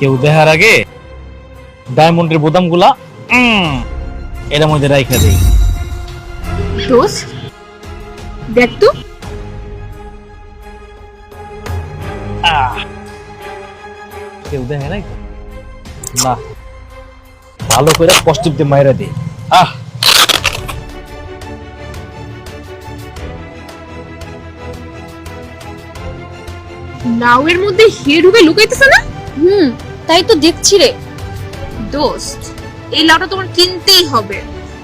কেউ দেখার আগে ডায়মন্ডের বোতামগুলা এর মধ্যে রাইখা দেই। দোস্ত দেখ তো। কেউ দেখে নাই না। ভালো করে কষ্ট দিয়ে মাইরা দে আহ। লাউয়ের মধ্যে হিরে ঢুকে লুকাইতেছে না? হুম তাই তো দেখছি রে। দোস্ত এই লাউটা তোমার কিনতেই হবে।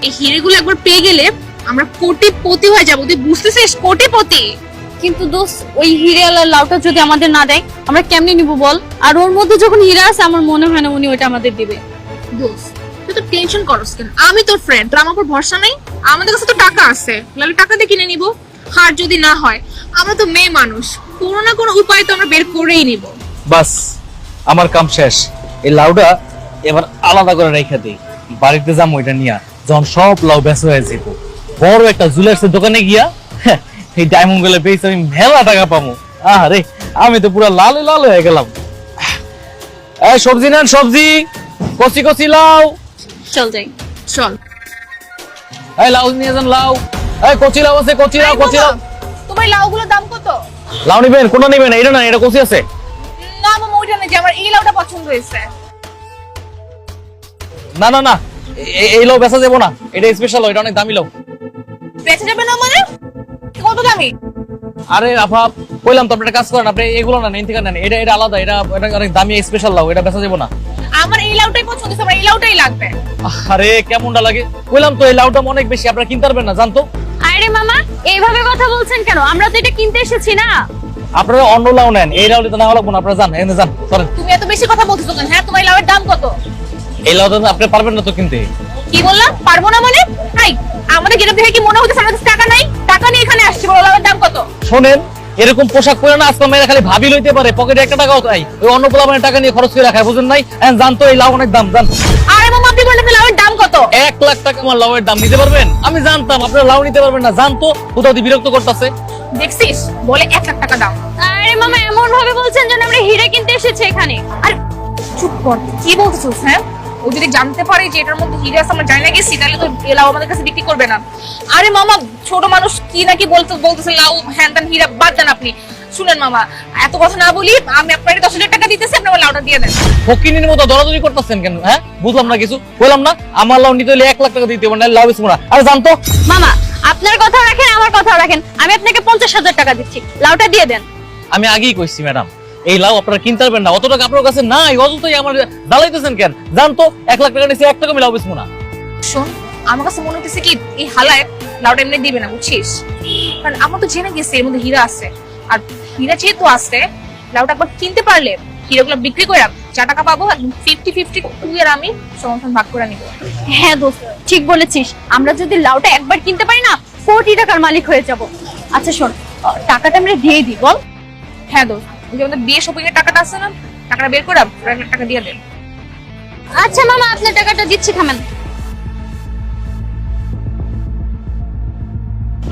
এই হিরেগুলো একবার পেয়ে গেলে আমরা কোটিপতি হয়ে যাব তুই বুঝতেছিস কোটিপতি? কিন্তু দোষ ওই হিরেওয়ালার লাউটা যদি আমাদের না দেয় আমরা কেমনে নিব বল? আর ওর মধ্যে যখন হীরা আছে আমার মনে হয় না উনি ওইটা আমাদের দিবে। দোস্ত তুই তো টেনশন করস কেন? আমি তোর ফ্রেন্ড তোর আমার উপর ভরসা নাই? আমাদের কাছে তো টাকা আছে নাহলে টাকা দিয়ে কিনে নিব? হার যদি না হয় আমরা তো মেয়ে মানুষ কোনো না কোনো উপায় তো আমরা বের করেই নিব। বাস। আমার কাম শেষ। এই লাউটা এবার আলাদা করে রেখে দিই। বাড়িতে যাম ওইটা নিয়ে। যখন সব লাউ বেচ হয়ে যাব বড় একটা জুয়েলার্সের দোকানে গিয়া হ্যাঁ, এই ডায়মন্ডগুলো পেয়েছি আমি মেলা টাকা পাবো আরে আমি তো পুরো লাল লাল হয়ে গেলাম। এই সবজি নেন সবজি। কচি কচি লাউ। চল যাই চল। এই লাউ নিয়ে যান লাউ। এই কচি লাউ আছে কচি লাউ কচি লাউ। তোমার লাউগুলোর দাম কত? লাউ নিবেন কোনটা নিবেন? এটা না এটা কচি আছে। ওইটা না যে আমার এই লাউটা পছন্দ হয়েছে। না না না। এ- এই লাউ বেচা যাব না। এটা স্পেশাল এটা অনেক দামি লাউ। বেঁচে যাবে না মানে? কত দামি? আরে আপা কইলাম তো আপনি একটা কাজ করেন আপনি এগুলো না নেন থেকে নেন। এটা এটা আলাদা এটা এটা অনেক দামি স্পেশাল লাউ এটা বেচা যাব না। আমার এই লাউটাই পছন্দ হয়েছে আমার এই লাউটাই লাগবে। আরে কেমনটা লাগে? কইলাম তো এই লাউটা অনেক বেশি আপনারা কিনতে পারবেন না জানতো? আরে মামা এইভাবে কথা বলছেন কেন? আমরা তো এটা কিনতে এসেছি না। আপনারা অন্য লাউ নেন এই লাউটা তো না লাগবো না আপনারা যান এনে যান চলেন। তুমি এত বেশি কথা বলতেছো কেন? হ্যাঁ তোমার এই লাউয়ের দাম কত? এই লাউটা তো আপনি পারবেন না তো কিনতে। কি বললাম? পারব না মানে? হাই আমাদের গেলে দেখে কি মনে হচ্ছে আমাদের কাছে টাকা নাই? টাকা নিয়ে এখানে আসছি বলো লাউয়ের দাম কত? শোনেন এরকম পোশাক পরে না আজকাল মেয়েরা খালি ভাবি লইতে পারে পকেটে একটা টাকাও তাই ওই অন্য পোলাপানের টাকা নিয়ে খরচ করে রাখায় বুঝুন নাই? এখন জানতো এই লাউ অনেক দাম জান আরে মামা আপনি বললেন লাউয়ের দাম কত? এক লাখ টাকা আমার লাউয়ের দাম নিতে পারবেন? আমি জানতাম আপনারা লাউ নিতে পারবেন না জানতো কোথাও বিরক্ত করতেছে। দেখছিস? বলে এক লাখ টাকা দাম আরে মামা এমন ভাবে বলছেন যেন আমরা হিরে কিনতে এসেছি এখানে। আরে চুপ কর। কি বলতেছিস হ্যাঁ? ও যদি জানতে পারে যে এটার মধ্যে হিরে আছে আমরা জানি না গেছি তাহলে তো এ লাউ আমাদের কাছে বিক্রি করবে না। আরে মামা ছোট মানুষ কি নাকি বলতে বলতেছে লাউ হ্যান ত্যান হীরা বাদ দেন আপনি। শুনেন মামা এত কথা না বলি আমি আপনাকে দশ হাজার টাকা দিতেছি আপনি আমার লাউটা দিয়ে দেন। ফকিনির মতো দরাদরি করতেছেন কেন হ্যাঁ? বুঝলাম না কিছু বললাম না আমার লাউ নিতে হলে এক লাখ টাকা দিতে হবে না লাউ না। আরে জানতো? মামা আপনার কথা রাখেন আমার কথা রাখেন। আমি আপনাকে পঞ্চাশ হাজার টাকা দিচ্ছি। লাউটা দিয়ে দেন। আমি আগেই কইছি ম্যাডাম এই লাউ আপনারা কিনতে পারবেন না। অত টাকা আপনার কাছে নাই অযথাই আমার জ্বালাইতেছেন কেন? জানতো এক লাখ টাকা নিচে এক টাকা আমি লাউ বেচবো না। শোন আমার কাছে মনে হচ্ছে কি এই হালায় লাউটা এমনি দিবে না বুঝছিস? কারণ আমার তো জেনে গেছে এর মধ্যে হীরা আছে। আর হীরা যেহেতু আছে লাউটা একবার কিনতে পারলে হীরাগুলো বিক্রি করে যা টাকা পাবো ফিফটি ফিফটি তুই আর আমি সমর্থন ভাগ করে নিবো। হ্যাঁ দোস্ত ঠিক বলেছিস। আমরা যদি লাউটা একবার কিনতে পারি না কোটি টাকার মালিক হয়ে যাব। আচ্ছা শোন টাকাটা আমরা দিয়ে দিই বল। হ্যাঁ দোস্ত ওই যে আমাদের বিয়ে শপিং এর টাকাটা আছে না টাকাটা বের করে টাকা দিয়ে দেন আচ্ছা মামা আপনার টাকাটা দিচ্ছি থামেন।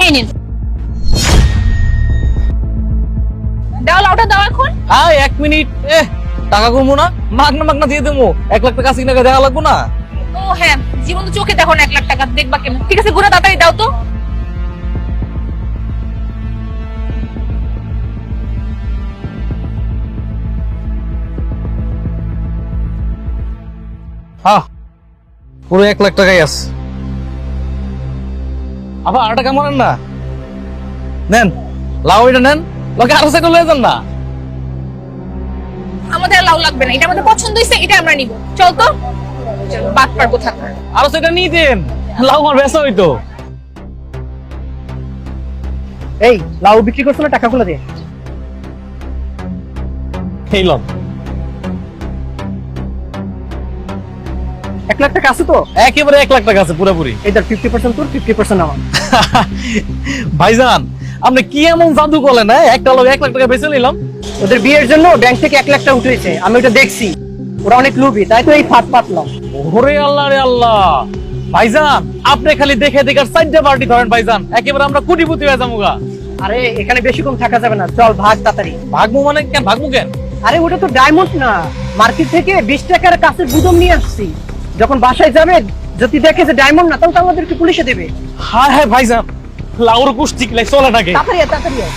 এই নিন। দাও লাউটা দাও এখন। আয় এক মিনিট এ টাকা কমবো না? মাগনা মাগনা দিয়ে দেবো। এক লাখ টাকা টাকা দেখা লাগবো না? ও হ্যাঁ জীবন তো চোখে দেখো না এক লাখ টাকা। দেখবা কেমন। ঠিক আছে গুণা তাড়াতাড়ি দাও তো। হ্যাঁ পুরো এক লাখ টাকাই আছে। আবার আর টাকা মানেন না? নেন লাউ এটা নেন। লোকে আরও সাইকেল লয়ে যান না? লাগবে না। এটা আমাদের পছন্দ হয়েছে এটা আমরা নিব। চল তো। বাদ পারব থাকার আরও সেটা নিয়ে দেন লাউ আমার বেসা হইতো। এই লাউ বিক্রি করছ না টাকাগুলো দিয়ে এই লন এক লাখ টাকা আছে তো? একেবারে এক লাখ টাকা আছে পুরোপুরি। এই ফিফটি পার্সেন্ট তোর ফিফটি পার্সেন্ট আমার। ভাইজান আপনি কি এমন জাদু করলেন হ্যাঁ? একটা লোক এক লাখ টাকা বেঁচে নিলাম। ওদের বিয়ের জন্য ব্যাংক থেকে এক লাখ টাকা উঠেছে। আমি ওটা দেখছি। ওরা অনেক লোভী তাই তো এই ফাট পাতলাম ওরে আল্লাহ রে আল্লাহ। ভাইজান আপনি খালি দেখে দেখে সাইডে পার্টি ধরেন ভাইজান। একেবারে আমরা কোটিপতি হয়ে যাব আরে এখানে বেশি কম থাকা যাবে না। চল ভাগ তাড়াতাড়ি। ভাগমু মানে কেন? ভাগমু কেন? আরে ওটা তো ডায়মন্ড না। মার্কেট থেকে বিশ টাকার কাছের গুদম নিয়ে আসছি। যখন বাসায় যাবে যদি দেখে যে ডায়মন্ড না তাহলে তো আমাদেরকে পুলিশে দেবে। হ্যাঁ হ্যাঁ ভাই সাহেব লাউর কুস্তি চলাটাকে তাড়াতাড়ি আয়, তাড়াতাড়ি আয়।